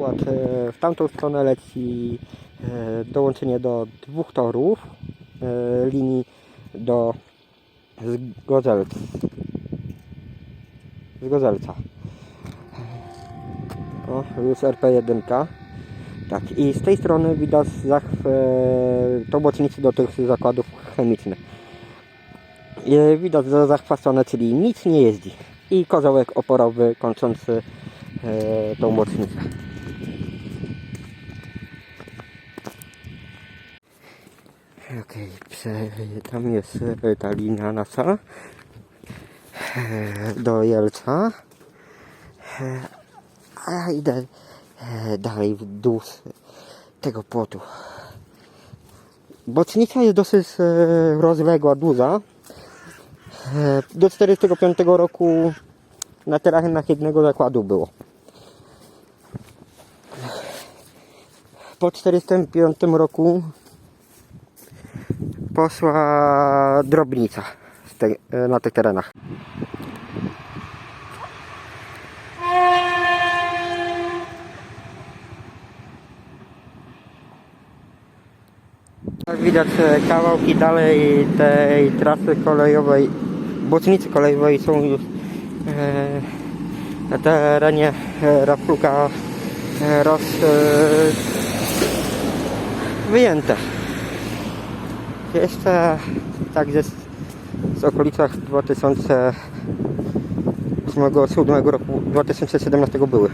przykład e, w tamtą stronę leci e, dołączenie do dwóch torów e, linii do Zgodzelc. Zgodzelca. O, już RP1. Tak, i z tej strony widać zachw, e, tą bocznicę do tych zakładów chemicznych. E, widać za zachwastone, czyli nic nie jeździ. I koziołek oporowy kończący e, tą bocznicę. Prze- tam jest e, ta linia nasza e, do Jelca. E, A ja idę e, dalej w dół tego płotu. Bocznica jest dosyć e, rozległa, duża. E, Do 45 roku na terenach jednego zakładu było. Po 45 roku poszła drobnica na tych terenach. Jak widać e, kawałki dalej tej trasy kolejowej, bocznicy kolejowej są już e, na terenie e, Rafluka roz, wyjęte. Jeszcze także z, z okolicach 2007 roku, 2017 były.